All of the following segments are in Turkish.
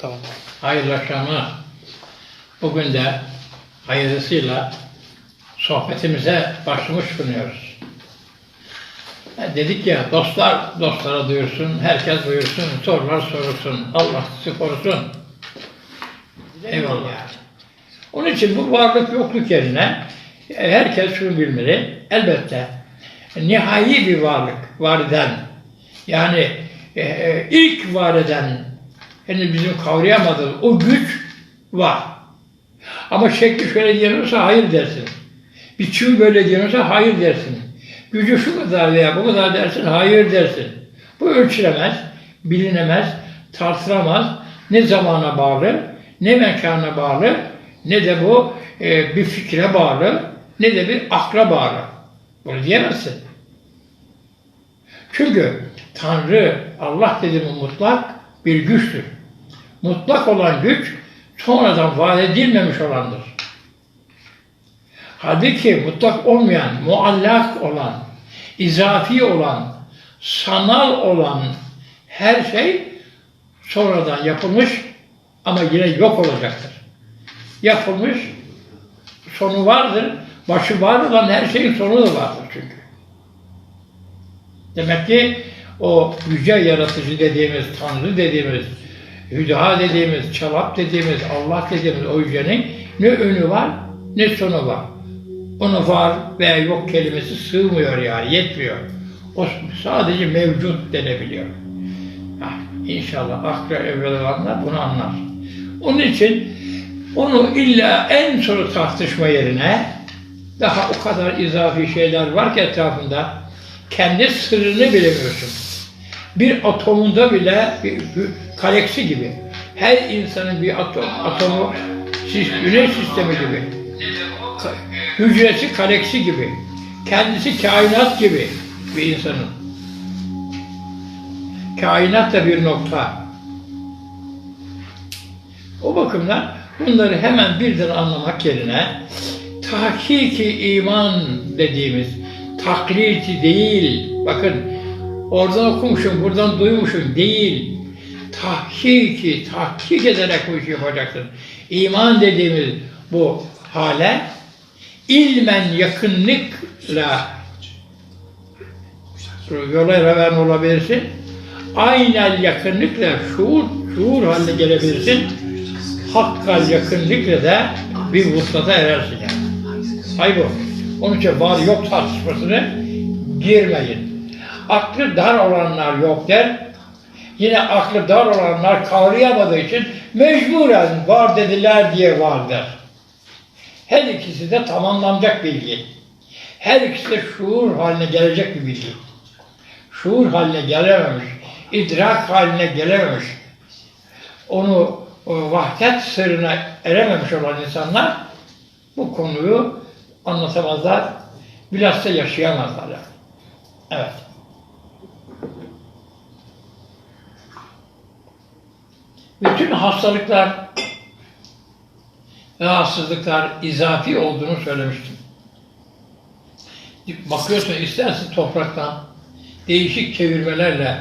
Tamam. Hayırlı akşamlar. Bugün de hayırlısıyla sohbetimize başlamış bulunuyoruz. Ha, Dedik ya dostlar dostlara duyursun, herkes duyursun, sorular sorulsun, Allah sizi korusun. Eyvallah. Onun için bu varlık yokluk yerine e, herkes şunu bilmeli. Elbette nihai bir varlık var eden yani e, e, ilk var eden henüz bizim kavrayamadığımız o güç var. Ama şekli şöyle diyemiyorsa hayır dersin. Biçimi böyle diyemiyorsa hayır dersin. Gücü şu kadar veya bu kadar dersin, hayır dersin. Bu ölçülemez, bilinemez, tartılamaz. Ne zamana bağlı, ne mekana bağlı, ne de bu e, bir fikre bağlı, ne de bir akla bağlı. Bunu diyemezsin. Çünkü Tanrı, Allah dediğimiz mutlak bir güçtür. Mutlak olan güç sonradan vaat edilmemiş olandır. Halbuki mutlak olmayan, muallak olan, izafi olan, sanal olan her şey sonradan yapılmış ama yine yok olacaktır. Yapılmış, sonu vardır. Başı var olan her şeyin sonu da vardır çünkü. Demek ki o yüce yaratıcı dediğimiz, Tanrı dediğimiz, Hüda dediğimiz, Çalap dediğimiz, Allah dediğimiz o yücenin ne önü var ne sonu var. Onu var veya yok kelimesi sığmıyor yani, yetmiyor. O sadece mevcut denebiliyor. Ha, İnşallah akla evvel olanlar bunu anlar. Onun için onu illa en sonu tartışma yerine daha o kadar izafi şeyler var ki etrafında kendi sırrını bilemiyorsun. Bir atomunda bile bir, bir galaksi gibi. Her insanın bir atom, atomu güneş sistemi gibi. Hücresi galaksi gibi. Kendisi kainat gibi bir insanın. Kainat da bir nokta. O bakımdan bunları hemen birden anlamak yerine tahkiki iman dediğimiz taklidi değil, bakın oradan okumuşum, buradan duymuşum değil, tahkiki, tahkik ederek bu işi yapacaksın. İman dediğimiz bu hale ilmen yakınlıkla yola revan olabilirsin. Aynel yakınlıkla şuur, şuur haline gelebilirsin. Hakkal yakınlıkla da bir vuslata erersin yani. Hay bu. Onun için var yok tartışmasına girmeyin. Aklı dar olanlar yok der. Yine aklı dar olanlar kavrayamadığı için mecburen var dediler diye var der. Her ikisi de tamamlanacak bilgi. Her ikisi de şuur haline gelecek bir bilgi. Şuur haline gelememiş, idrak haline gelememiş, onu o vahdet sırrına erememiş olan insanlar bu konuyu anlatamazlar, bilhassa yaşayamazlar. Evet. Bütün hastalıklar, rahatsızlıklar izafi olduğunu söylemiştim. Bakıyorsun istersin topraktan değişik çevirmelerle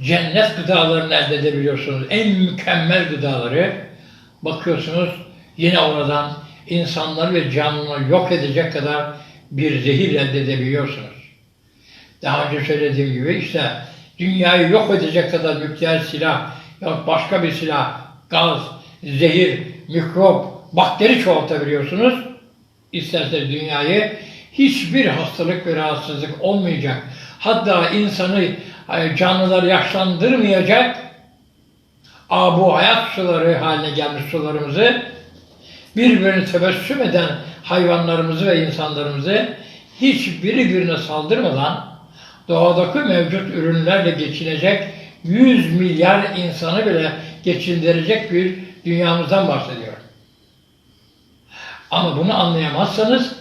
cennet gıdalarını elde edebiliyorsunuz. En mükemmel gıdaları bakıyorsunuz yine oradan insanları ve canlıları yok edecek kadar bir zehir elde edebiliyorsunuz. Daha önce söylediğim gibi işte dünyayı yok edecek kadar nükleer silah ya başka bir silah, gaz, zehir, mikrop, bakteri çoğaltabiliyorsunuz. İsterseniz dünyayı hiçbir hastalık ve rahatsızlık olmayacak. Hatta insanı, e, canlıları yaşlandırmayacak Aa, bu hayat suları haline gelmiş sularımızı birbirini tebessüm eden hayvanlarımızı ve insanlarımızı hiçbiri birine saldırmadan doğadaki mevcut ürünlerle geçinecek 100 milyar insanı bile geçindirecek bir dünyamızdan bahsediyor. Ama bunu anlayamazsanız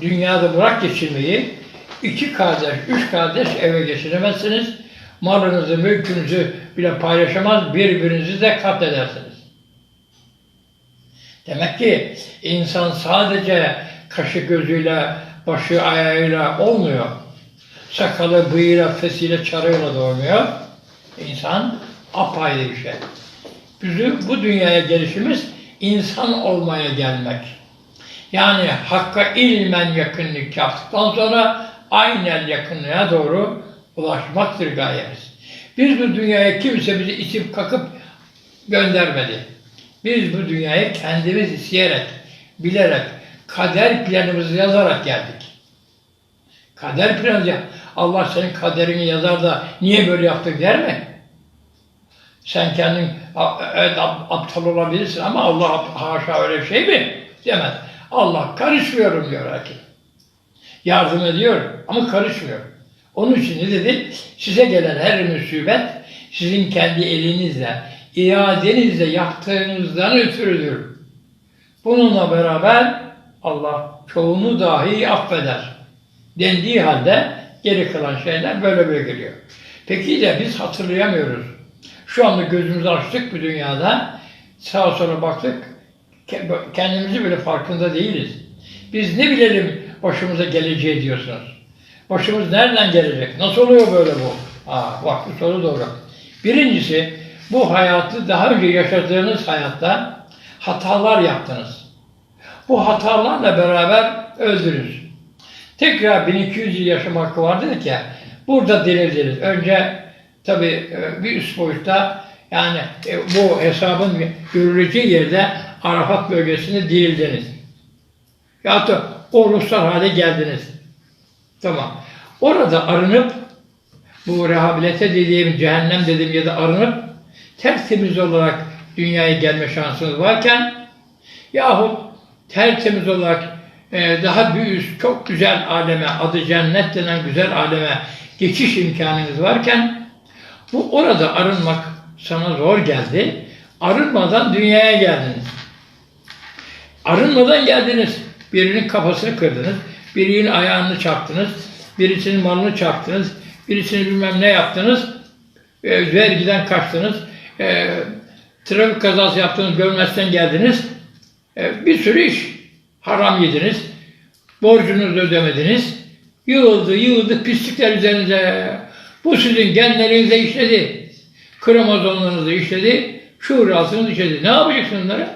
dünyada bırak geçirmeyi iki kardeş, üç kardeş eve geçiremezsiniz. Malınızı, mülkünüzü bile paylaşamaz, birbirinizi de katledersiniz. Demek ki insan sadece kaşı gözüyle, başı ayağıyla olmuyor. Sakalı, bıyığıyla, fesiyle, çarıyla da olmuyor. İnsan apayrı bir şey. Bizim bu dünyaya gelişimiz insan olmaya gelmek. Yani Hakk'a ilmen yakınlık yaptıktan sonra aynen yakınlığa doğru ulaşmaktır gayemiz. Biz bu dünyaya kimse bizi itip kakıp göndermedi. Biz bu dünyaya kendimiz isteyerek, bilerek, kader planımızı yazarak geldik. Kader planı Allah senin kaderini yazar da niye böyle yaptık der mi? Sen kendin evet, ap- aptal olabilirsin ama Allah haşa öyle şey mi? Demez. Allah karışmıyorum diyor hakim. Yardım ediyor ama karışmıyor. Onun için ne dedi? Size gelen her musibet sizin kendi elinizle, iadenizle yaptığınızdan ötürüdür. Bununla beraber Allah çoğunu dahi affeder. Dendiği halde geri kalan şeyler böyle böyle geliyor. Peki de biz hatırlayamıyoruz. Şu anda gözümüzü açtık bu dünyada. Sağa sola baktık. ke- Kendimizi bile farkında değiliz. Biz ne bilelim başımıza geleceği diyorsunuz. Başımız nereden gelecek? Nasıl oluyor böyle bu? Aa, bak bu soru doğru. Birincisi bu hayatı daha önce yaşadığınız hayatta hatalar yaptınız. Bu hatalarla beraber öldünüz. Tekrar 1200 yıl yaşam hakkı var dedik ya. Burada dirildiniz. Önce tabi bir üst boyutta yani e, bu hesabın görüleceği yerde Arafat bölgesinde dirildiniz. Ya da o ruhsal hale geldiniz. Tamam. Orada arınıp bu rehabilite dediğim, cehennem dediğim ya da arınıp tertemiz olarak dünyaya gelme şansınız varken yahut tertemiz olarak e, daha üst, çok güzel aleme, adı cennet denen güzel aleme geçiş imkanınız varken bu orada arınmak sana zor geldi. Arınmadan dünyaya geldiniz. Arınmadan geldiniz. Birinin kafasını kırdınız, birinin ayağını çarptınız, birisinin malını çarptınız, birisini bilmem ne yaptınız, e, vergiden kaçtınız, e, trafik kazası yaptınız, görmezden geldiniz, e, bir sürü iş. Haram yediniz, borcunuzu ödemediniz, yığıldı, yığıldı pislikler üzerinize. Bu sizin genlerinize işledi, kromozomlarınızı işledi, altınızı işledi. Ne yapacaksınız bunları?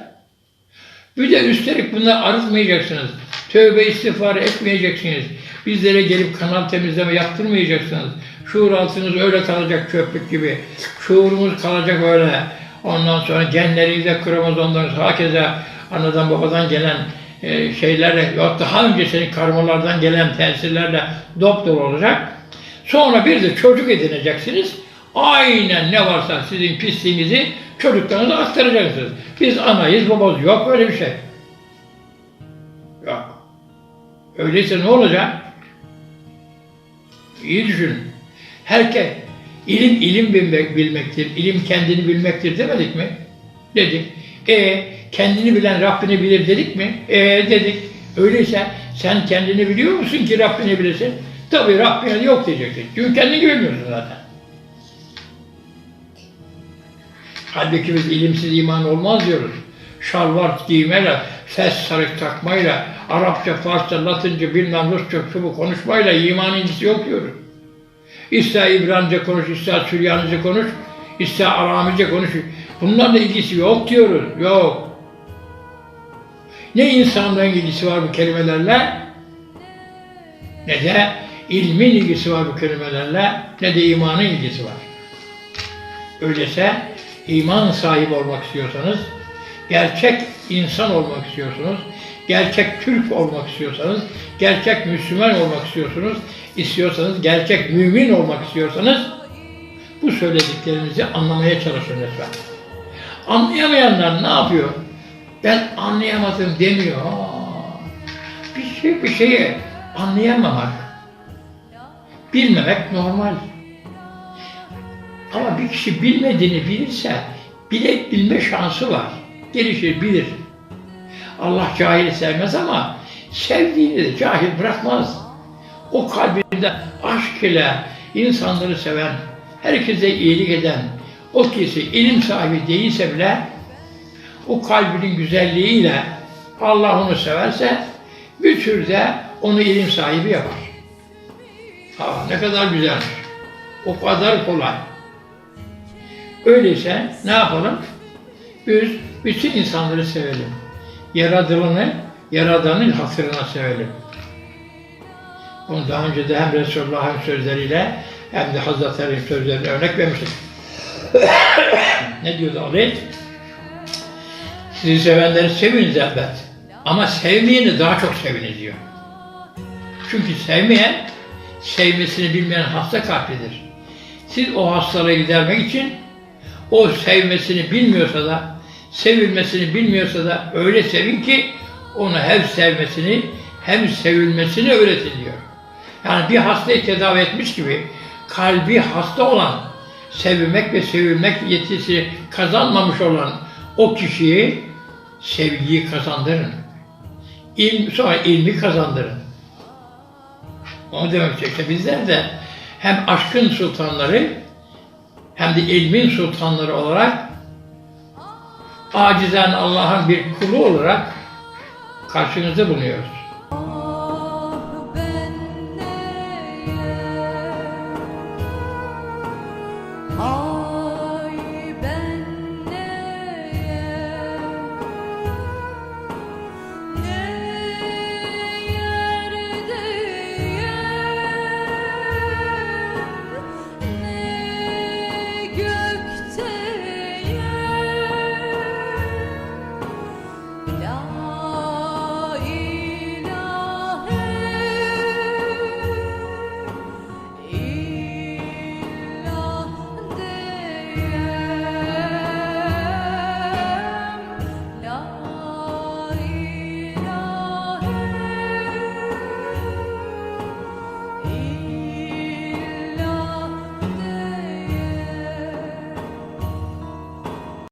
Bir de üstelik bunları arıtmayacaksınız. Tövbe istiğfar etmeyeceksiniz. Bizlere gelip kanal temizleme yaptırmayacaksınız. Şuur altınız öyle kalacak çöplük gibi. Şuurumuz kalacak öyle. Ondan sonra genlerinizde kromozomlarınız hakeza anadan babadan gelen e, şeylerle yok daha önce senin karmalardan gelen tesirlerle doktor olacak. Sonra bir de çocuk edineceksiniz. Aynen ne varsa sizin pisliğinizi çocuklarınıza aktaracaksınız. Biz anayız, babayız. Yok öyle bir şey. Yok. Öyleyse ne olacak? İyi düşünün. Herkes ilim ilim bilmek, bilmektir, ilim kendini bilmektir demedik mi? Dedik. E kendini bilen Rabbini bilir dedik mi? E dedik. Öyleyse sen kendini biliyor musun ki Rabbini bilirsin? Tabii Rabbine yok diyeceksin. Çünkü kendini bilmiyorsun zaten. Halbuki biz ilimsiz iman olmaz diyoruz. Şalvar giymeyle, ses sarık takmayla, Arapça, Farsça, Latince, bilmem Rusça, bu konuşmayla iman ilgisi yok diyoruz. İster İbranice konuş, ister Süryanice konuş, ister Aramice konuş. Bunlarla ilgisi yok diyoruz. Yok. Ne insanlığın ilgisi var bu kelimelerle, ne de ilmin ilgisi var bu kelimelerle, ne de imanın ilgisi var. Öyleyse iman sahibi olmak istiyorsanız, gerçek insan olmak istiyorsunuz, gerçek Türk olmak istiyorsanız, gerçek Müslüman olmak istiyorsunuz, istiyorsanız, gerçek mümin olmak istiyorsanız, bu söylediklerimizi anlamaya çalışın lütfen. Anlayamayanlar ne yapıyor? Ben anlayamadım demiyor. Bir şey bir şeyi anlayamamak, bilmemek normal. Ama bir kişi bilmediğini bilirse bile bilme şansı var. Gelişir, bilir. Allah cahili sevmez ama sevdiğini de cahil bırakmaz. O kalbinde aşk ile insanları seven, herkese iyilik eden, o kişi ilim sahibi değilse bile o kalbinin güzelliğiyle Allah onu severse bir tür de onu ilim sahibi yapar. Aa, ne kadar güzelmiş. O kadar kolay. Öyleyse ne yapalım? Biz bütün insanları sevelim. Yaradılanı, Yaradan'ın hatırına sevelim. Bunu daha önce de hem Resulullah'ın sözleriyle hem de Hazreti Ali'nin sözleriyle örnek vermiştik. ne diyordu Ali? Sizi sevenleri seviniz elbet. Ama sevmeyeni daha çok seviniz diyor. Çünkü sevmeyen, sevmesini bilmeyen hasta kalplidir. Siz o hastalığı gidermek için o sevmesini bilmiyorsa da, sevilmesini bilmiyorsa da öyle sevin ki onu hem sevmesini hem sevilmesini öğretin diyor. Yani bir hastayı tedavi etmiş gibi kalbi hasta olan, sevilmek ve sevilmek yetisini kazanmamış olan o kişiyi sevgiyi kazandırın. İlm, sonra ilmi kazandırın. Onu demek. İşte bizler de hem aşkın sultanları hem de ilmin sultanları olarak acizen Allah'ın bir kulu olarak karşınızda bulunuyoruz.